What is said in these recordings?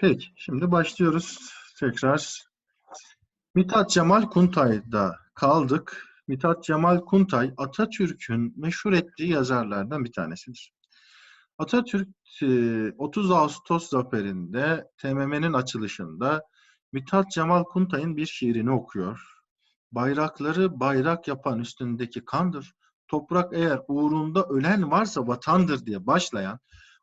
Peki, şimdi başlıyoruz tekrar. Mithat Cemal Kuntay'da kaldık. Mithat Cemal Kuntay, Atatürk'ün meşhur ettiği yazarlardan bir tanesidir. Atatürk e, 30 Ağustos zaferinde TMM'nin açılışında Mithat Cemal Kuntay'ın bir şiirini okuyor. Bayrakları bayrak yapan üstündeki kandır. Toprak eğer uğrunda ölen varsa vatandır diye başlayan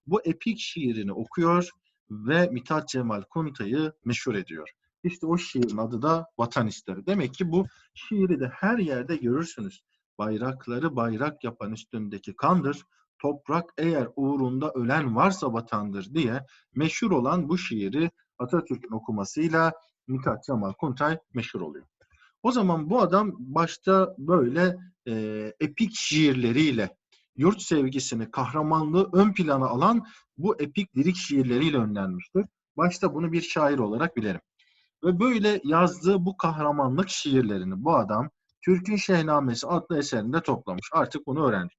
bu epik şiirini okuyor ve Mithat Cemal Kuntay'ı meşhur ediyor. İşte o şiirin adı da Vatan İster. Demek ki bu şiiri de her yerde görürsünüz. Bayrakları bayrak yapan üstündeki kandır. Toprak eğer uğrunda ölen varsa vatandır diye meşhur olan bu şiiri Atatürk'ün okumasıyla Mithat Cemal Kuntay meşhur oluyor. O zaman bu adam başta böyle e, epik şiirleriyle yurt sevgisini, kahramanlığı ön plana alan bu epik lirik şiirleriyle önlenmiştir. Başta bunu bir şair olarak bilerim. Ve böyle yazdığı bu kahramanlık şiirlerini bu adam Türk'ün Şehnamesi adlı eserinde toplamış. Artık bunu öğrendik.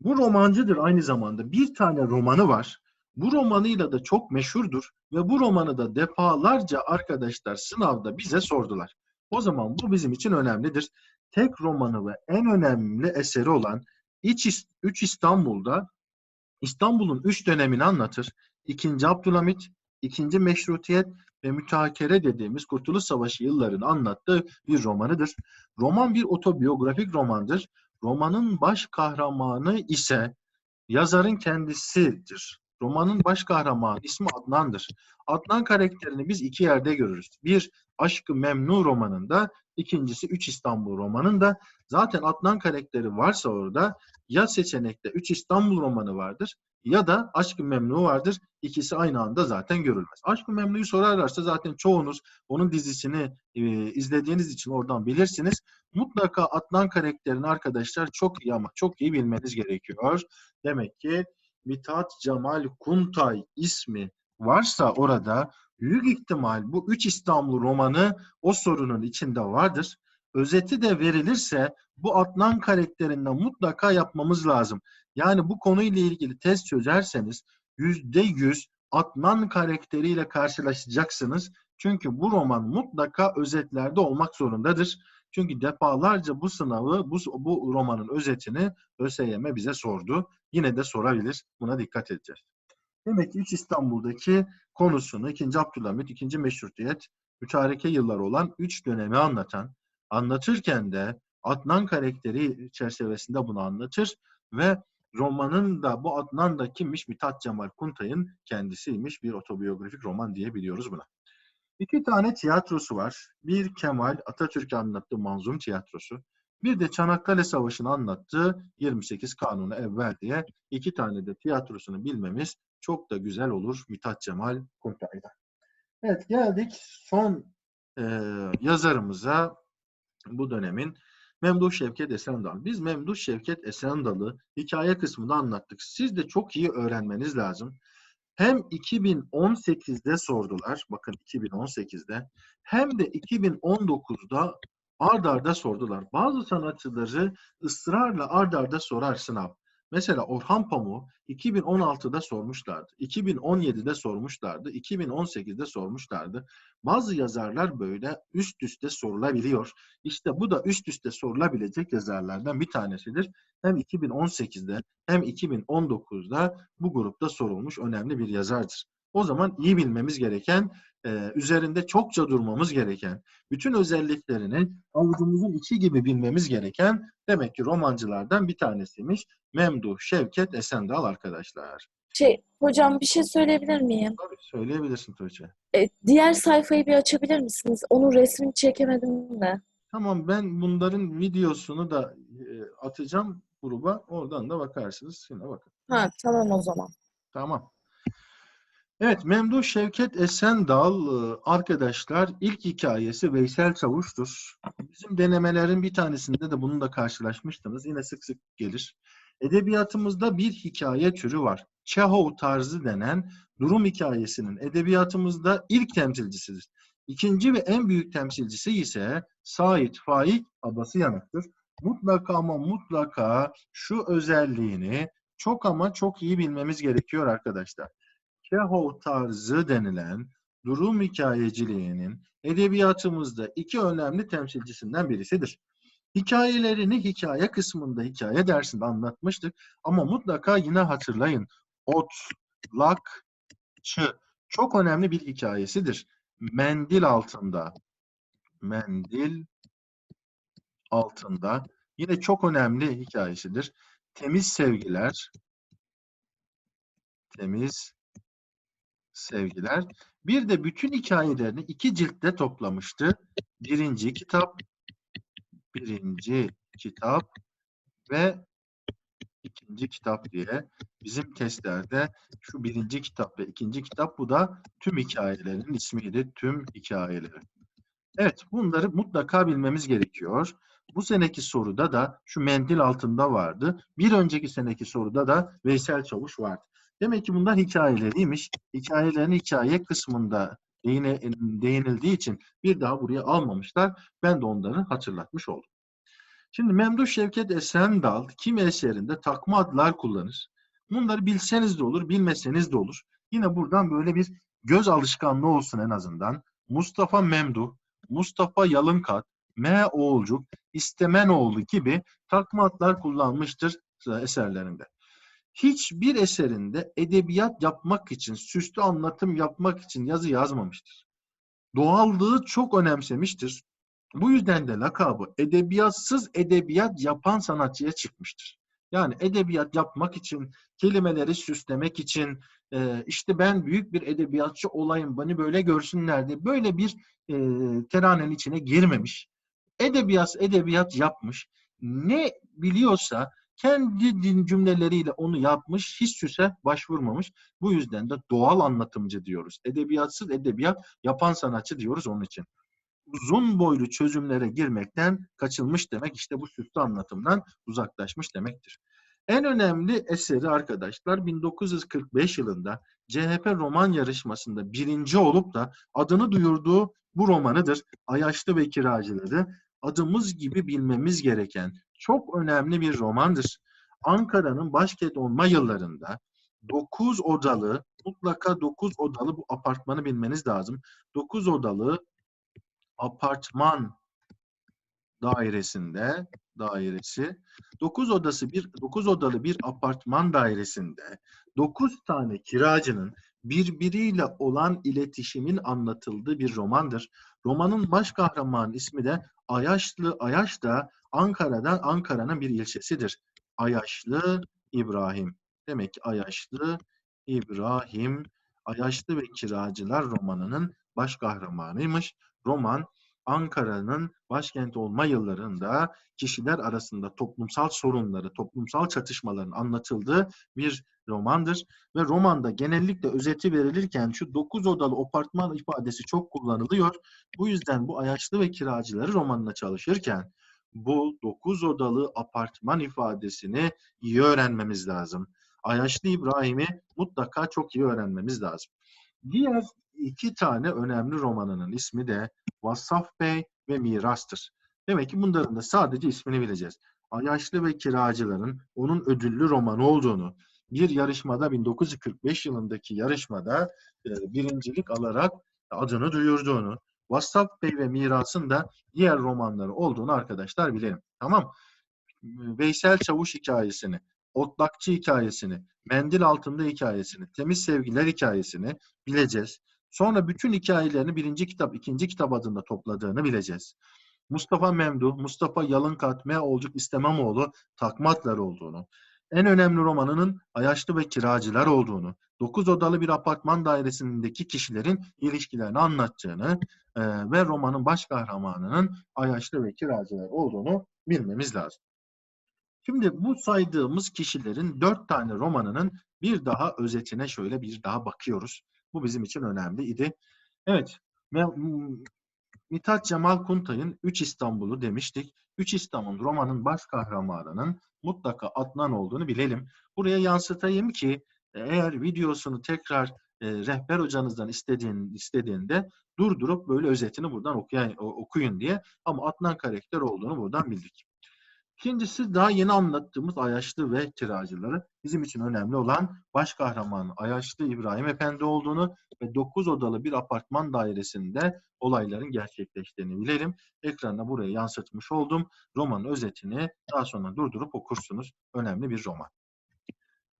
Bu romancıdır aynı zamanda. Bir tane romanı var. Bu romanıyla da çok meşhurdur ve bu romanı da defalarca arkadaşlar sınavda bize sordular. O zaman bu bizim için önemlidir. Tek romanı ve en önemli eseri olan İç, Üç İstanbul'da İstanbul'un üç dönemini anlatır. İkinci Abdülhamit, ikinci Meşrutiyet ve Mütakere dediğimiz Kurtuluş Savaşı yıllarını anlattığı bir romanıdır. Roman bir otobiyografik romandır. Romanın baş kahramanı ise yazarın kendisidir. Romanın baş kahramanı ismi Adnan'dır. Adnan karakterini biz iki yerde görürüz. Bir, Aşkı Memnu romanında, ikincisi Üç İstanbul romanında. Zaten Adnan karakteri varsa orada ya seçenekte Üç İstanbul romanı vardır ya da Aşk-ı Memnu vardır. İkisi aynı anda zaten görülmez. Aşk-ı Memnu'yu sorarlarsa zaten çoğunuz onun dizisini e, izlediğiniz için oradan bilirsiniz. Mutlaka Adnan karakterini arkadaşlar çok iyi ama çok iyi bilmeniz gerekiyor. Demek ki Mithat Cemal Kuntay ismi varsa orada büyük ihtimal bu Üç İstanbul romanı o sorunun içinde vardır. Özeti de verilirse bu Adnan karakterinden mutlaka yapmamız lazım. Yani bu konuyla ilgili test çözerseniz yüzde yüz Adnan karakteriyle karşılaşacaksınız. Çünkü bu roman mutlaka özetlerde olmak zorundadır. Çünkü defalarca bu sınavı, bu, bu romanın özetini ÖSYM bize sordu. Yine de sorabilir. Buna dikkat edeceğiz. Demek ki 3 İstanbul'daki konusunu 2. Abdülhamit, 2. Meşrutiyet, mütareke yılları olan 3 dönemi anlatan, anlatırken de Adnan karakteri çerçevesinde bunu anlatır ve romanın da bu Adnan da kimmiş? Mithat Cemal Kuntay'ın kendisiymiş. Bir otobiyografik roman diyebiliyoruz buna. İki tane tiyatrosu var. Bir Kemal Atatürk'e anlattığı manzum tiyatrosu. Bir de Çanakkale Savaşı'nı anlattığı 28 Kanunu evvel diye iki tane de tiyatrosunu bilmemiz çok da güzel olur Mithat Cemal Kuntay'da. Evet geldik son e, yazarımıza bu dönemin Memduh Şevket Esendal. Biz Memduh Şevket Esendal'ı hikaye kısmında anlattık. Siz de çok iyi öğrenmeniz lazım. Hem 2018'de sordular, bakın 2018'de, hem de 2019'da ard arda sordular. Bazı sanatçıları ısrarla ard arda sorar sınav. Mesela Orhan Pamuk 2016'da sormuşlardı. 2017'de sormuşlardı. 2018'de sormuşlardı. Bazı yazarlar böyle üst üste sorulabiliyor. İşte bu da üst üste sorulabilecek yazarlardan bir tanesidir. Hem 2018'de hem 2019'da bu grupta sorulmuş önemli bir yazardır. O zaman iyi bilmemiz gereken, e, üzerinde çokça durmamız gereken, bütün özelliklerini avucumuzun içi gibi bilmemiz gereken demek ki romancılardan bir tanesiymiş. Memduh Şevket Esendal arkadaşlar. Şey, hocam bir şey söyleyebilir miyim? Tabii söyleyebilirsin Tuğçe. E, diğer sayfayı bir açabilir misiniz? Onun resmini çekemedim de. Tamam ben bunların videosunu da e, atacağım gruba. Oradan da bakarsınız. Şimdi bakın. Ha, tamam o zaman. Tamam. Evet, Memduh Şevket Esendal e, arkadaşlar ilk hikayesi Veysel Çavuş'tur. Bizim denemelerin bir tanesinde de bununla karşılaşmıştınız. Yine sık sık gelir. Edebiyatımızda bir hikaye türü var. Çehov tarzı denen durum hikayesinin edebiyatımızda ilk temsilcisidir. İkinci ve en büyük temsilcisi ise Sait Faik Abasıyanık'tır. Mutlaka ama mutlaka şu özelliğini çok ama çok iyi bilmemiz gerekiyor arkadaşlar. Çehov tarzı denilen durum hikayeciliğinin edebiyatımızda iki önemli temsilcisinden birisidir. Hikayelerini hikaye kısmında hikaye dersinde anlatmıştık ama mutlaka yine hatırlayın. Otlakçı çok önemli bir hikayesidir. Mendil altında. Mendil altında. Yine çok önemli hikayesidir. Temiz sevgiler. Temiz sevgiler. Bir de bütün hikayelerini iki ciltte toplamıştı. Birinci kitap, birinci kitap ve ikinci kitap diye bizim testlerde şu birinci kitap ve ikinci kitap bu da tüm hikayelerin ismiydi. Tüm hikayeleri. Evet bunları mutlaka bilmemiz gerekiyor. Bu seneki soruda da şu mendil altında vardı. Bir önceki seneki soruda da Veysel Çavuş vardı. Demek ki bunlar hikayeleriymiş. Hikayelerin hikaye kısmında değinildiği için bir daha buraya almamışlar. Ben de onları hatırlatmış oldum. Şimdi Memduh Şevket Esendal kimi eserinde takma adlar kullanır. Bunları bilseniz de olur, bilmeseniz de olur. Yine buradan böyle bir göz alışkanlığı olsun en azından. Mustafa Memduh, Mustafa Yalınkat, M. Oğulcuk, İstemenoğlu gibi takma adlar kullanmıştır eserlerinde. Hiçbir eserinde edebiyat yapmak için, süslü anlatım yapmak için yazı yazmamıştır. Doğallığı çok önemsemiştir. Bu yüzden de lakabı edebiyatsız edebiyat yapan sanatçıya çıkmıştır. Yani edebiyat yapmak için, kelimeleri süslemek için, e, işte ben büyük bir edebiyatçı olayım, beni böyle görsünler diye böyle bir e, teranenin içine girmemiş. Edebiyat edebiyat yapmış. Ne biliyorsa kendi din cümleleriyle onu yapmış, hiç süse başvurmamış. Bu yüzden de doğal anlatımcı diyoruz. Edebiyatsız edebiyat yapan sanatçı diyoruz onun için uzun boylu çözümlere girmekten kaçılmış demek. İşte bu süslü anlatımdan uzaklaşmış demektir. En önemli eseri arkadaşlar 1945 yılında CHP roman yarışmasında birinci olup da adını duyurduğu bu romanıdır. Ayaşlı ve Kiracıları adımız gibi bilmemiz gereken çok önemli bir romandır. Ankara'nın başkent olma yıllarında 9 odalı, mutlaka 9 odalı bu apartmanı bilmeniz lazım. 9 odalı apartman dairesinde dairesi 9 odası bir 9 odalı bir apartman dairesinde 9 tane kiracının birbiriyle olan iletişimin anlatıldığı bir romandır. Romanın baş kahramanı ismi de Ayaşlı. Ayaş da Ankara'dan Ankara'nın bir ilçesidir. Ayaşlı İbrahim. Demek ki Ayaşlı İbrahim Ayaşlı ve Kiracılar romanının baş kahramanıymış. Roman Ankara'nın başkent olma yıllarında kişiler arasında toplumsal sorunları, toplumsal çatışmaların anlatıldığı bir romandır. Ve romanda genellikle özeti verilirken şu dokuz odalı apartman ifadesi çok kullanılıyor. Bu yüzden bu Ayaşlı ve Kiracıları romanına çalışırken bu dokuz odalı apartman ifadesini iyi öğrenmemiz lazım. Ayaşlı İbrahim'i mutlaka çok iyi öğrenmemiz lazım. Diğer iki tane önemli romanının ismi de Vassaf Bey ve Miras'tır. Demek ki bunların da sadece ismini bileceğiz. Ayaşlı ve Kiracıların onun ödüllü romanı olduğunu, bir yarışmada 1945 yılındaki yarışmada e, birincilik alarak adını duyurduğunu, Vassaf Bey ve Miras'ın da diğer romanları olduğunu arkadaşlar bilelim. Tamam. Veysel Çavuş hikayesini, Otlakçı hikayesini, Mendil Altında hikayesini, Temiz Sevgiler hikayesini bileceğiz. Sonra bütün hikayelerini birinci kitap, ikinci kitap adında topladığını bileceğiz. Mustafa Memduh, Mustafa Yalınkat, M. Olcuk İstememoğlu takmatlar olduğunu, en önemli romanının Ayaşlı ve Kiracılar olduğunu, dokuz odalı bir apartman dairesindeki kişilerin ilişkilerini anlattığını e, ve romanın baş kahramanının Ayaşlı ve Kiracılar olduğunu bilmemiz lazım. Şimdi bu saydığımız kişilerin dört tane romanının bir daha özetine şöyle bir daha bakıyoruz. Bu bizim için önemli idi. Evet, Mithat Cemal Kuntay'ın Üç İstanbul'u demiştik. Üç İstanbul romanın baş kahramanının mutlaka Adnan olduğunu bilelim. Buraya yansıtayım ki eğer videosunu tekrar e, rehber hocanızdan istediğin, istediğinde durdurup böyle özetini buradan okuyun, okuyun diye. Ama Adnan karakter olduğunu buradan bildik. İkincisi daha yeni anlattığımız Ayaşlı ve kiracıları. Bizim için önemli olan baş kahraman Ayaşlı İbrahim Efendi olduğunu ve 9 odalı bir apartman dairesinde olayların gerçekleştiğini bilelim. Ekrana buraya yansıtmış oldum. Romanın özetini daha sonra durdurup okursunuz. Önemli bir roman.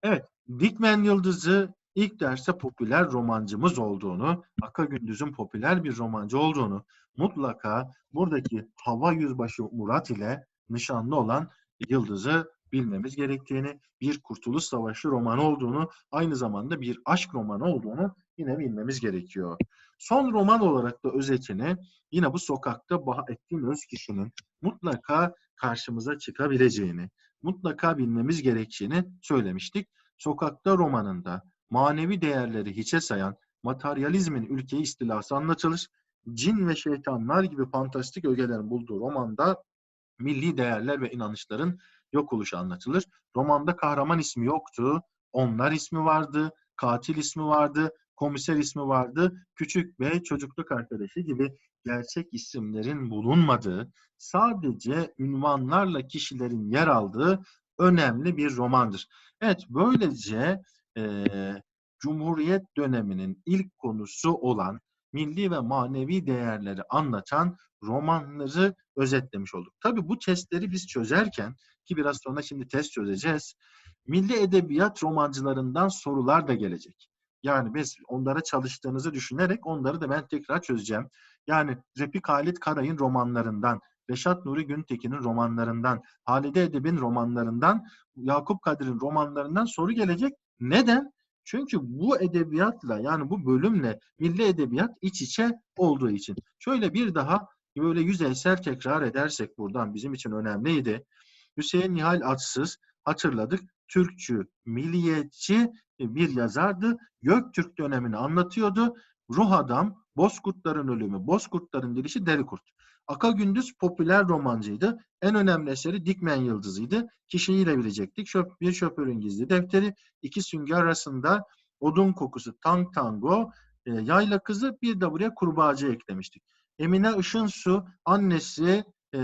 Evet, Dikmen Yıldız'ı ilk derste popüler romancımız olduğunu, Aka Gündüz'ün popüler bir romancı olduğunu, mutlaka buradaki Hava Yüzbaşı Murat ile nişanlı olan Yıldız'ı bilmemiz gerektiğini, bir Kurtuluş Savaşı romanı olduğunu, aynı zamanda bir aşk romanı olduğunu yine bilmemiz gerekiyor. Son roman olarak da özetini yine bu sokakta Bahattin Özkişi'nin mutlaka karşımıza çıkabileceğini, mutlaka bilmemiz gerektiğini söylemiştik. Sokakta romanında manevi değerleri hiçe sayan materyalizmin ülkeyi istilası anlatılır. Cin ve şeytanlar gibi fantastik ögelerin bulduğu romanda milli değerler ve inanışların yok oluşu anlatılır. Romanda kahraman ismi yoktu. Onlar ismi vardı, katil ismi vardı, komiser ismi vardı, küçük ve çocukluk arkadaşı gibi gerçek isimlerin bulunmadığı, sadece ünvanlarla kişilerin yer aldığı önemli bir romandır. Evet, böylece eee Cumhuriyet döneminin ilk konusu olan milli ve manevi değerleri anlatan romanları özetlemiş olduk. Tabii bu testleri biz çözerken ki biraz sonra şimdi test çözeceğiz. Milli edebiyat romancılarından sorular da gelecek. Yani biz onlara çalıştığınızı düşünerek onları da ben tekrar çözeceğim. Yani Refik Halit Karay'ın romanlarından, Reşat Nuri Güntekin'in romanlarından, Halide Edip'in romanlarından, Yakup Kadri'nin romanlarından soru gelecek. Neden? Çünkü bu edebiyatla yani bu bölümle milli edebiyat iç içe olduğu için. Şöyle bir daha böyle yüzeysel tekrar edersek buradan bizim için önemliydi. Hüseyin Nihal Atsız hatırladık. Türkçü, milliyetçi bir yazardı. Göktürk dönemini anlatıyordu. Ruh Adam, Bozkurtların Ölümü, Bozkurtların Dirişi Derikurt. Aka Gündüz popüler romancıydı. En önemli eseri Dikmen Yıldızı'ydı. Kişiyle bilecektik. Şöp, bir şoförün gizli defteri, iki sünger arasında odun kokusu, tank tango, e, yayla kızı bir de buraya kurbağacı eklemiştik. Emine Işınsu annesi e,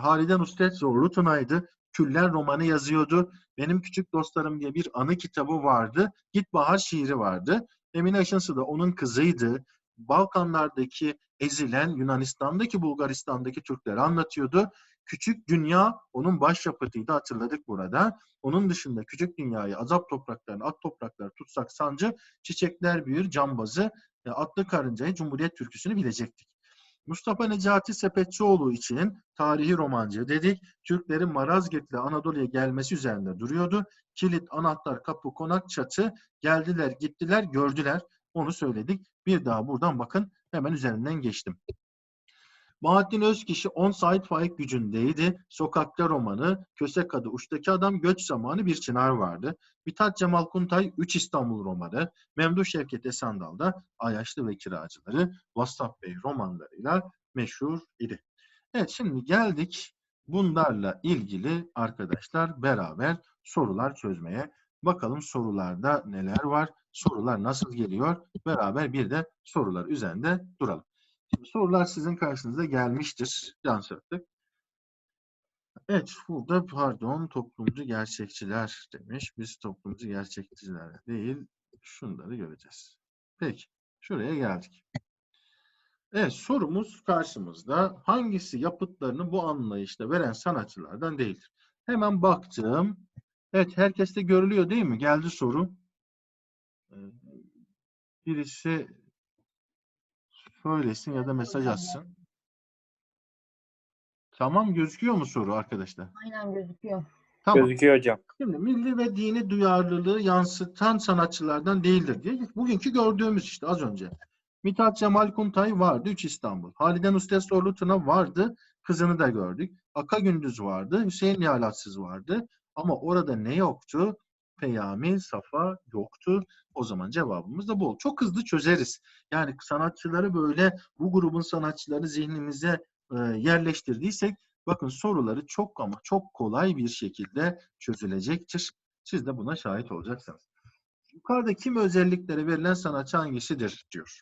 Halide Nusret Zorlu Tuna'ydı. Küller romanı yazıyordu. Benim Küçük Dostlarım diye bir anı kitabı vardı. Git Bahar şiiri vardı. Emine Işınsu da onun kızıydı. Balkanlardaki ezilen Yunanistan'daki, Bulgaristan'daki Türkleri anlatıyordu. Küçük Dünya onun başyapıtıydı hatırladık burada. Onun dışında Küçük Dünya'yı Azap Toprakları'nı, At Toprakları, Tutsak Sancı, Çiçekler Büyür, Cambazı, e, Atlı Karınca'yı, Cumhuriyet Türküsü'nü bilecektik. Mustafa Necati Sepetçioğlu için tarihi romancı dedik. Türklerin Marazgirt'le Anadolu'ya gelmesi üzerinde duruyordu. Kilit, anahtar, kapı, konak, çatı geldiler, gittiler, gördüler. Onu söyledik. Bir daha buradan bakın hemen üzerinden geçtim. Bahattin Özkişi 10 Said Faik gücündeydi. Sokakta romanı, Köse Kadı, Uçtaki Adam, Göç Zamanı Bir Çınar vardı. Mithat Cemal Kuntay 3 İstanbul romanı, Memduh Şevket Esendal da Ayaşlı ve Kiracıları, Vassaf Bey romanlarıyla meşhur idi. Evet şimdi geldik bunlarla ilgili arkadaşlar beraber sorular çözmeye. Bakalım sorularda neler var, sorular nasıl geliyor, beraber bir de sorular üzerinde duralım. Şimdi sorular sizin karşınıza gelmiştir. Yansıttık. Evet, burada pardon toplumcu gerçekçiler demiş. Biz toplumcu gerçekçiler değil, şunları göreceğiz. Peki, şuraya geldik. Evet, sorumuz karşımızda. Hangisi yapıtlarını bu anlayışta veren sanatçılardan değildir? Hemen baktım. Evet, herkeste görülüyor değil mi? Geldi soru. Ee, Birisi söylesin ya da mesaj atsın. Tamam gözüküyor mu soru arkadaşlar? Aynen gözüküyor. Tamam. Gözüküyor hocam. Şimdi milli ve dini duyarlılığı yansıtan sanatçılardan değildir diye. Bugünkü gördüğümüz işte az önce. Mithat Cemal Kuntay vardı. 3 İstanbul. Halide Nusret Zorlu Tuna vardı. Kızını da gördük. Aka Gündüz vardı. Hüseyin Nihalatsız vardı. Ama orada ne yoktu? Peyami, Safa yoktu. O zaman cevabımız da bu. Çok hızlı çözeriz. Yani sanatçıları böyle bu grubun sanatçıları zihnimize e, yerleştirdiysek bakın soruları çok ama çok kolay bir şekilde çözülecektir. Siz de buna şahit olacaksınız. Yukarıda kim özellikleri verilen sanatçı hangisidir diyor.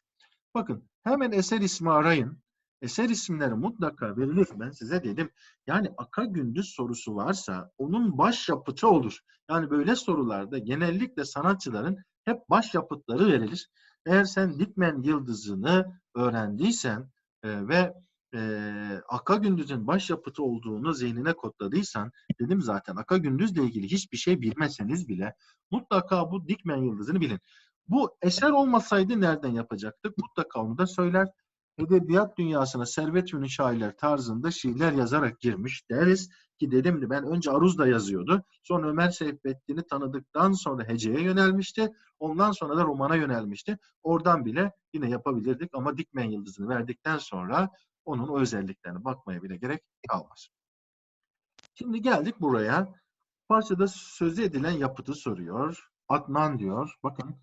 Bakın hemen eser ismi arayın. Eser isimleri mutlaka verilir. Ben size dedim. Yani Aka Gündüz sorusu varsa onun başyapıtı olur. Yani böyle sorularda genellikle sanatçıların hep başyapıtları verilir. Eğer sen Dikmen Yıldızı'nı öğrendiysen e, ve e, Aka Gündüz'ün başyapıtı olduğunu zihnine kodladıysan dedim zaten Aka Gündüz'le ilgili hiçbir şey bilmeseniz bile mutlaka bu Dikmen Yıldızı'nı bilin. Bu eser olmasaydı nereden yapacaktık? Mutlaka onu da söyler. Edebiyat dünyasına Servet Ünlü şairler tarzında şiirler yazarak girmiş deriz ki dedim de ben önce Aruz da yazıyordu. Sonra Ömer Seyfettin'i tanıdıktan sonra heceye yönelmişti. Ondan sonra da romana yönelmişti. Oradan bile yine yapabilirdik ama Dikmen Yıldızı'nı verdikten sonra onun o özelliklerine bakmaya bile gerek kalmaz. Şimdi geldik buraya. Parçada sözü edilen yapıtı soruyor. Adnan diyor. Bakın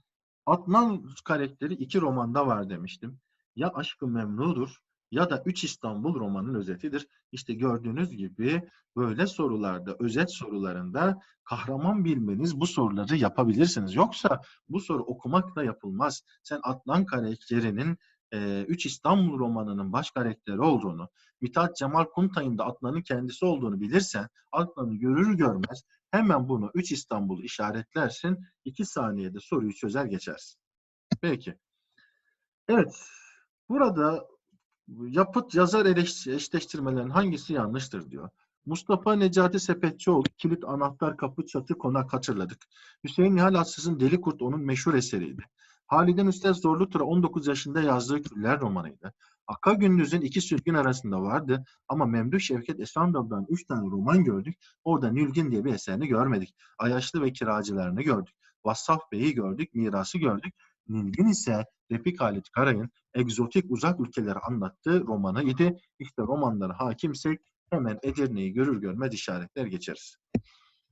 Adnan karakteri iki romanda var demiştim. Ya Aşkı Memnu'dur ya da Üç İstanbul romanının özetidir. İşte gördüğünüz gibi böyle sorularda, özet sorularında kahraman bilmeniz bu soruları yapabilirsiniz. Yoksa bu soru okumakla yapılmaz. Sen Adnan karakterinin e, Üç İstanbul romanının baş karakteri olduğunu, Mithat Cemal Kuntay'ın da Adnan'ın kendisi olduğunu bilirsen, Adnan'ı görür görmez hemen bunu Üç İstanbul'u işaretlersin. iki saniyede soruyu çözer geçersin. Peki. Evet. Burada yapıt yazar eşleştirmelerin hangisi yanlıştır diyor. Mustafa Necati Sepetçioğlu kilit anahtar kapı çatı konak hatırladık. Hüseyin Nihal Atsız'ın Deli Kurt onun meşhur eseriydi. Halide Üstad Zorlu Tura 19 yaşında yazdığı Küller romanıydı. Aka Gündüz'ün iki sürgün arasında vardı ama Memduh Şevket Esandal'dan üç tane roman gördük. Orada Nülgün diye bir eserini görmedik. Ayaşlı ve kiracılarını gördük. Vassaf Bey'i gördük, mirası gördük. Nilgün ise Refik Halit Karay'ın egzotik uzak ülkeleri anlattığı romanı idi. İşte romanlara hakimsek hemen Edirne'yi görür görmez işaretler geçeriz.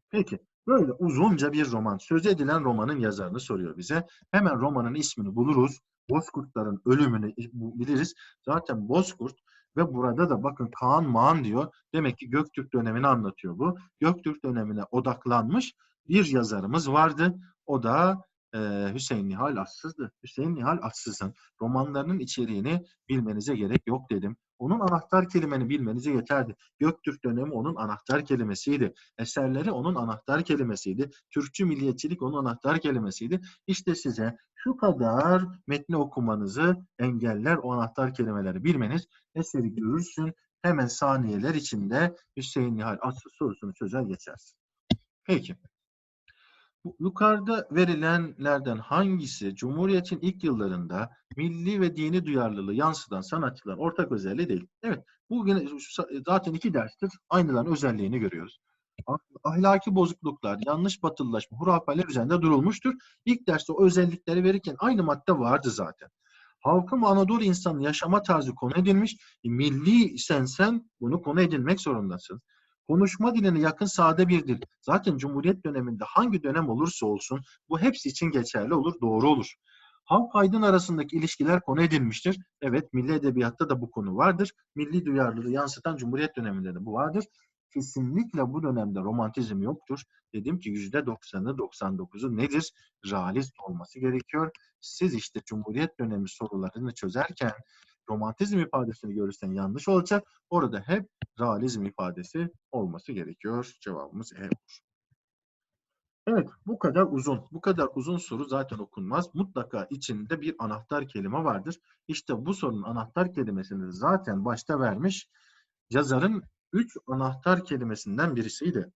Peki böyle uzunca bir roman. Söz edilen romanın yazarını soruyor bize. Hemen romanın ismini buluruz. Bozkurtların ölümünü biliriz. Zaten Bozkurt ve burada da bakın Kaan Maan diyor. Demek ki Göktürk dönemini anlatıyor bu. Göktürk dönemine odaklanmış bir yazarımız vardı. O da e, Hüseyin Nihal Atsız'dı. Hüseyin Nihal Atsız'ın romanlarının içeriğini bilmenize gerek yok dedim. Onun anahtar kelimeni bilmenize yeterdi. Göktürk dönemi onun anahtar kelimesiydi. Eserleri onun anahtar kelimesiydi. Türkçü milliyetçilik onun anahtar kelimesiydi. İşte size şu kadar metni okumanızı engeller o anahtar kelimeleri bilmeniz. Eseri görürsün. Hemen saniyeler içinde Hüseyin Nihal Atsız sorusunu çözer geçersin. Peki. Yukarıda verilenlerden hangisi Cumhuriyet'in ilk yıllarında milli ve dini duyarlılığı yansıtan sanatçıların ortak özelliği değil? Evet, bu yine zaten iki derstir. Aynıların özelliğini görüyoruz. Ah- Ahlaki bozukluklar, yanlış batılılaşma, hurafeler üzerinde durulmuştur. İlk derste o özellikleri verirken aynı madde vardı zaten. Halkın ve Anadolu insanının yaşama tarzı konu edilmiş. E, milli sen sen bunu konu edinmek zorundasın. Konuşma diline yakın sade bir dil. Zaten Cumhuriyet döneminde hangi dönem olursa olsun bu hepsi için geçerli olur, doğru olur. Halk aydın arasındaki ilişkiler konu edilmiştir. Evet, milli edebiyatta da bu konu vardır. Milli duyarlılığı yansıtan Cumhuriyet döneminde de bu vardır. Kesinlikle bu dönemde romantizm yoktur. Dedim ki yüzde doksanı, 99'u nedir? Realist olması gerekiyor. Siz işte Cumhuriyet dönemi sorularını çözerken romantizm ifadesini görürsen yanlış olacak. Orada hep realizm ifadesi olması gerekiyor. Cevabımız E olur. Evet, bu kadar uzun. Bu kadar uzun soru zaten okunmaz. Mutlaka içinde bir anahtar kelime vardır. İşte bu sorunun anahtar kelimesini zaten başta vermiş. Yazarın üç anahtar kelimesinden birisiydi.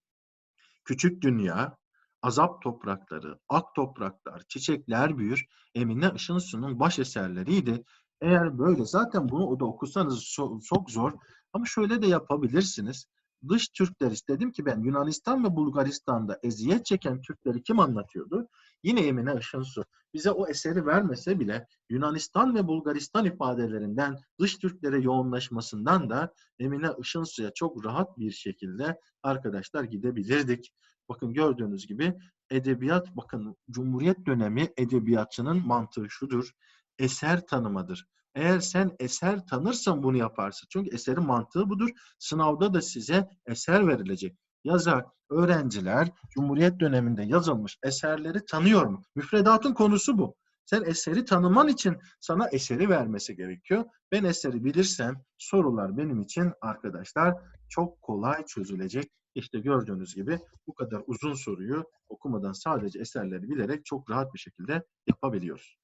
Küçük dünya, azap toprakları, ak topraklar, çiçekler büyür, Emine Işınsu'nun baş eserleriydi. Eğer böyle zaten bunu da okusanız çok zor. Ama şöyle de yapabilirsiniz. Dış Türkler istedim ki ben Yunanistan ve Bulgaristan'da eziyet çeken Türkleri kim anlatıyordu? Yine Emine Işınsu. Bize o eseri vermese bile Yunanistan ve Bulgaristan ifadelerinden dış Türklere yoğunlaşmasından da Emine Işınsu'ya çok rahat bir şekilde arkadaşlar gidebilirdik. Bakın gördüğünüz gibi edebiyat, bakın Cumhuriyet dönemi edebiyatçının mantığı şudur eser tanımadır. Eğer sen eser tanırsan bunu yaparsın. Çünkü eserin mantığı budur. Sınavda da size eser verilecek. Yazar, öğrenciler Cumhuriyet döneminde yazılmış eserleri tanıyor mu? Müfredatın konusu bu. Sen eseri tanıman için sana eseri vermesi gerekiyor. Ben eseri bilirsem sorular benim için arkadaşlar çok kolay çözülecek. İşte gördüğünüz gibi bu kadar uzun soruyu okumadan sadece eserleri bilerek çok rahat bir şekilde yapabiliyoruz.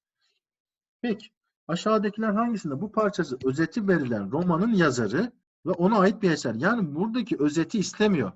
Peki aşağıdakiler hangisinde bu parçası özeti verilen romanın yazarı ve ona ait bir eser. Yani buradaki özeti istemiyor.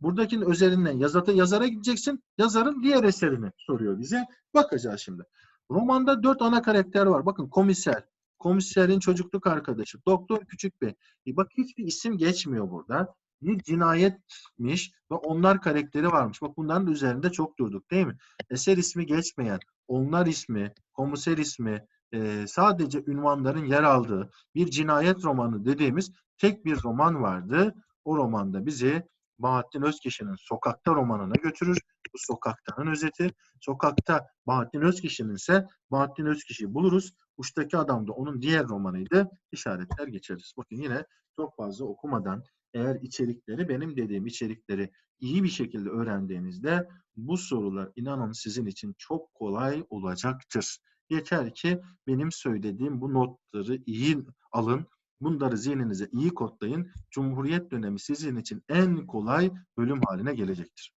Buradakinin özelinden yazata, yazara gideceksin. Yazarın diğer eserini soruyor bize. Bakacağız şimdi. Romanda dört ana karakter var. Bakın komiser, komiserin çocukluk arkadaşı, doktor küçük bey. E bak hiçbir isim geçmiyor burada. Bir cinayetmiş ve onlar karakteri varmış. Bak bunların üzerinde çok durduk değil mi? Eser ismi geçmeyen, onlar ismi, komiser ismi, e, sadece ünvanların yer aldığı bir cinayet romanı dediğimiz tek bir roman vardı. O romanda bizi Bahattin Özkişi'nin Sokakta romanına götürür. Bu Sokakta'nın özeti. Sokakta Bahattin Özkişi'nin ise Bahattin Özkişi'yi buluruz. Uçtaki adam da onun diğer romanıydı. İşaretler geçeriz. Bakın yine çok fazla okumadan eğer içerikleri benim dediğim içerikleri iyi bir şekilde öğrendiğinizde bu sorular inanın sizin için çok kolay olacaktır. Yeter ki benim söylediğim bu notları iyi alın. Bunları zihninize iyi kodlayın. Cumhuriyet dönemi sizin için en kolay bölüm haline gelecektir.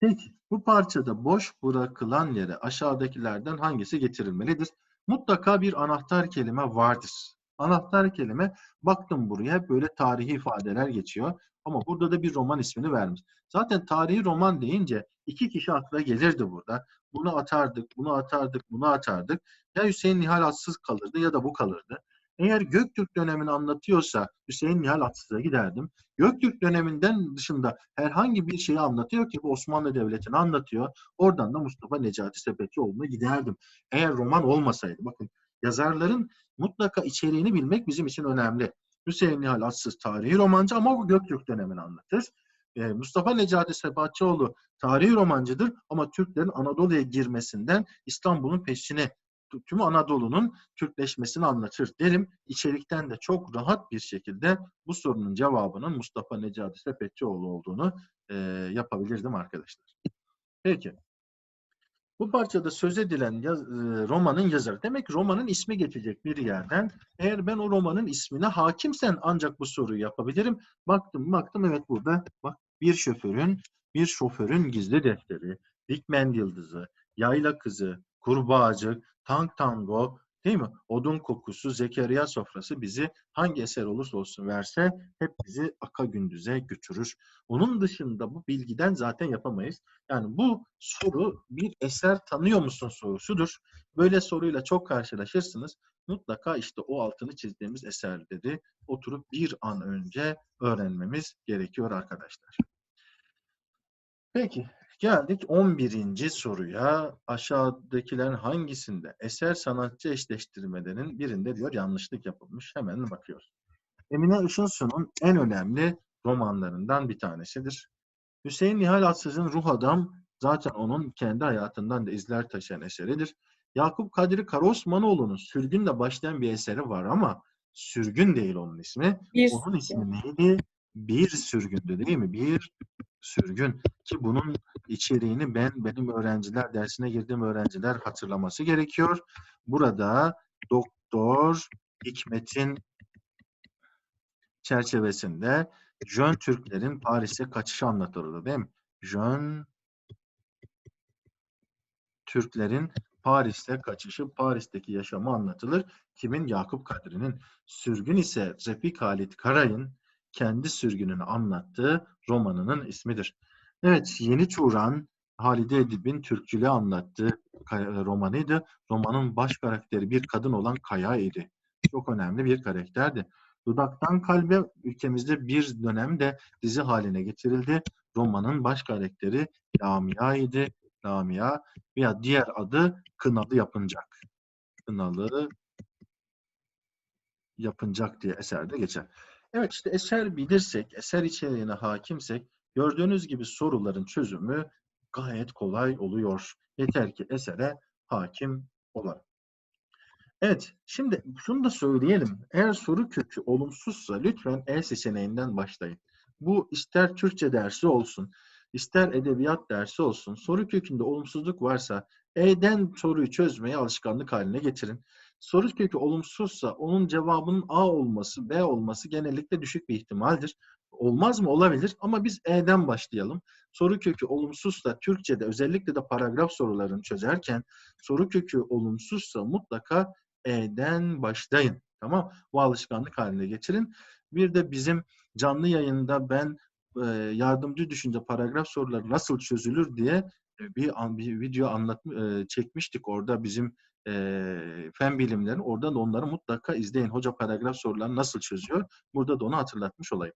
Peki bu parçada boş bırakılan yere aşağıdakilerden hangisi getirilmelidir? Mutlaka bir anahtar kelime vardır. Anahtar kelime baktım buraya böyle tarihi ifadeler geçiyor. Ama burada da bir roman ismini vermiş. Zaten tarihi roman deyince iki kişi akla gelirdi burada. Bunu atardık, bunu atardık, bunu atardık. Ya Hüseyin Nihal Atsız kalırdı ya da bu kalırdı. Eğer Göktürk dönemini anlatıyorsa Hüseyin Nihal Atsız'a giderdim. Göktürk döneminden dışında herhangi bir şeyi anlatıyor ki bu Osmanlı Devleti'ni anlatıyor. Oradan da Mustafa Necati Sepetçioğlu'na giderdim. Eğer roman olmasaydı. Bakın yazarların mutlaka içeriğini bilmek bizim için önemli. Hüseyin Nihal Atsız tarihi romancı ama bu Göktürk dönemini anlatır. Ee, Mustafa Necati Sepetçioğlu tarihi romancıdır ama Türklerin Anadolu'ya girmesinden İstanbul'un peşine tüm Anadolu'nun Türkleşmesini anlatır derim. İçerikten de çok rahat bir şekilde bu sorunun cevabının Mustafa Necati Sepetçioğlu olduğunu e, yapabilirdim arkadaşlar. Peki. Bu parçada söz edilen yaz, e, romanın yazarı. Demek ki romanın ismi geçecek bir yerden. Eğer ben o romanın ismine hakimsen ancak bu soruyu yapabilirim. Baktım baktım evet burada bak bir şoförün bir şoförün gizli defteri, Dikmen Yıldızı, Yayla Kızı, Kurbağacık, Tank Tango, değil mi? Odun kokusu, Zekeriya sofrası bizi hangi eser olursa olsun verse hep bizi aka gündüze götürür. Onun dışında bu bilgiden zaten yapamayız. Yani bu soru bir eser tanıyor musun sorusudur. Böyle soruyla çok karşılaşırsınız. Mutlaka işte o altını çizdiğimiz eserleri oturup bir an önce öğrenmemiz gerekiyor arkadaşlar. Peki geldik 11. soruya. Aşağıdakilerin hangisinde eser sanatçı eşleştirmelerinin birinde diyor yanlışlık yapılmış. Hemen bakıyoruz. Emine Işınsu'nun en önemli romanlarından bir tanesidir. Hüseyin Nihal Atsız'ın Ruh Adam zaten onun kendi hayatından da izler taşıyan eseridir. Yakup Kadri Karaosmanoğlu'nun Sürgün'le başlayan bir eseri var ama Sürgün değil onun ismi. Bir Onun ismi neydi? Bir sürgündü değil mi? Bir sürgün. Ki bunun içeriğini ben benim öğrenciler dersine girdiğim öğrenciler hatırlaması gerekiyor. Burada Doktor Hikmet'in çerçevesinde Jön Türklerin Paris'e kaçışı anlatıldı değil mi? Jön Türklerin Paris'te kaçışı, Paris'teki yaşamı anlatılır. Kimin? Yakup Kadri'nin. Sürgün ise Refik Halit Karay'ın kendi sürgününü anlattığı romanının ismidir. Evet, Yeni Turan, Halide Edip'in Türkçülüğü anlattığı ka- romanıydı. Romanın baş karakteri bir kadın olan Kaya idi. Çok önemli bir karakterdi. Dudaktan Kalbe ülkemizde bir dönemde dizi haline getirildi. Romanın baş karakteri Lamia idi. Lamia veya diğer adı Kınalı Yapıncak. Kınalı Yapıncak diye eserde geçer. Evet işte eser bilirsek, eser içeriğine hakimsek gördüğünüz gibi soruların çözümü gayet kolay oluyor. Yeter ki esere hakim olalım. Evet, şimdi şunu da söyleyelim. Eğer soru kökü olumsuzsa lütfen E seçeneğinden başlayın. Bu ister Türkçe dersi olsun, ister edebiyat dersi olsun. Soru kökünde olumsuzluk varsa E'den soruyu çözmeyi alışkanlık haline getirin. Soru kökü olumsuzsa onun cevabının A olması, B olması genellikle düşük bir ihtimaldir. Olmaz mı? Olabilir ama biz E'den başlayalım. Soru kökü olumsuzsa Türkçe'de özellikle de paragraf sorularını çözerken soru kökü olumsuzsa mutlaka E'den başlayın. Tamam? Bu alışkanlık haline getirin. Bir de bizim canlı yayında ben e, yardımcı düşünce paragraf soruları nasıl çözülür diye e, bir, bir video anlat e, çekmiştik orada bizim e, fen bilimlerini. Oradan da onları mutlaka izleyin. Hoca paragraf sorularını nasıl çözüyor? Burada da onu hatırlatmış olayım.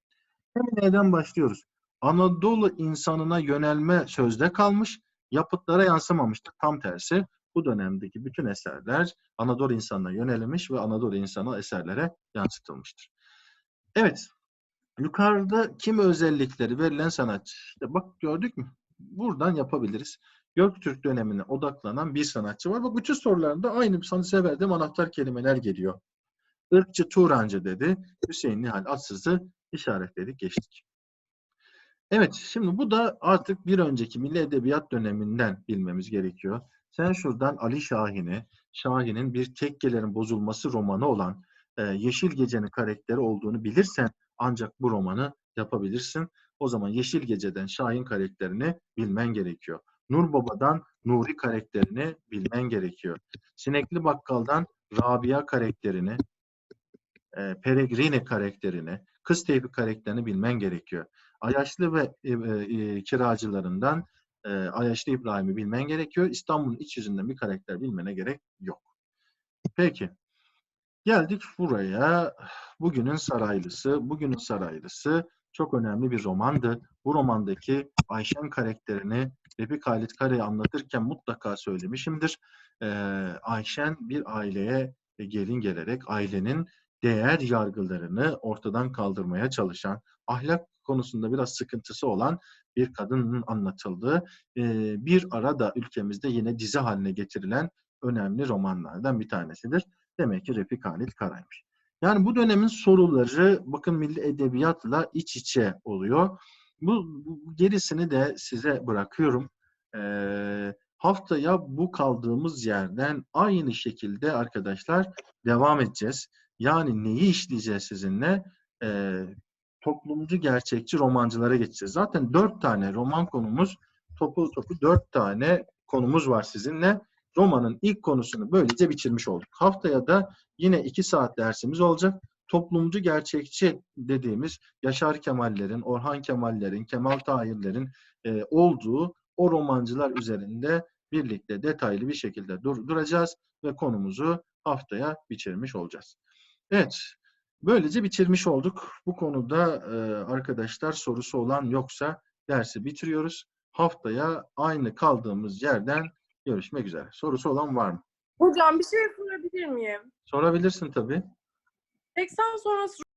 Hemen neden başlıyoruz? Anadolu insanına yönelme sözde kalmış, yapıtlara yansımamıştır. Tam tersi bu dönemdeki bütün eserler Anadolu insanına yönelmiş ve Anadolu insanı eserlere yansıtılmıştır. Evet, yukarıda kim özellikleri verilen sanatçı? İşte bak gördük mü? Buradan yapabiliriz. Göktürk dönemine odaklanan bir sanatçı var. Bak bütün sorularında aynı sana size verdiğim anahtar kelimeler geliyor. Irkçı Turancı dedi. Hüseyin Nihal Atsız'ı işaretledik geçtik. Evet, şimdi bu da artık bir önceki Milli Edebiyat döneminden bilmemiz gerekiyor. Sen şuradan Ali Şahin'i, Şahin'in bir tekkelerin bozulması romanı olan e, Yeşil Gece'nin karakteri olduğunu bilirsen ancak bu romanı yapabilirsin. O zaman Yeşil Gece'den Şahin karakterini bilmen gerekiyor. Nur Baba'dan Nuri karakterini bilmen gerekiyor. Sinekli Bakkal'dan Rabia karakterini, e, Peregrine karakterini, Kız Tevfik karakterini bilmen gerekiyor. Ayaşlı ve e, e, kiracılarından e, Ayaşlı İbrahim'i bilmen gerekiyor. İstanbul'un iç yüzünden bir karakter bilmene gerek yok. Peki. Geldik buraya. Bugünün Saraylısı. Bugünün Saraylısı çok önemli bir romandı. Bu romandaki Ayşen karakterini Refik Halit Kare'yi anlatırken mutlaka söylemişimdir. Ayşen bir aileye gelin gelerek ailenin değer yargılarını ortadan kaldırmaya çalışan, ahlak konusunda biraz sıkıntısı olan bir kadının anlatıldığı e, bir arada ülkemizde yine dizi haline getirilen önemli romanlardan bir tanesidir. Demek ki Refik Halit Karaymış. Yani bu dönemin soruları bakın milli edebiyatla iç içe oluyor. Bu, bu gerisini de size bırakıyorum. Ee, haftaya bu kaldığımız yerden aynı şekilde arkadaşlar devam edeceğiz. Yani neyi işleyeceğiz sizinle? Ee, toplumcu gerçekçi romancılara geçeceğiz. Zaten dört tane roman konumuz, topu topu dört tane konumuz var sizinle. Romanın ilk konusunu böylece bitirmiş olduk. Haftaya da yine iki saat dersimiz olacak. Toplumcu gerçekçi dediğimiz Yaşar Kemal'lerin, Orhan Kemal'lerin, Kemal Tahir'lerin e, olduğu o romancılar üzerinde birlikte detaylı bir şekilde dur duracağız ve konumuzu haftaya bitirmiş olacağız. Evet, böylece bitirmiş olduk. Bu konuda e, arkadaşlar sorusu olan yoksa dersi bitiriyoruz. Haftaya aynı kaldığımız yerden görüşmek üzere. Sorusu olan var mı? Hocam bir şey sorabilir miyim? Sorabilirsin tabii. 80 sonrası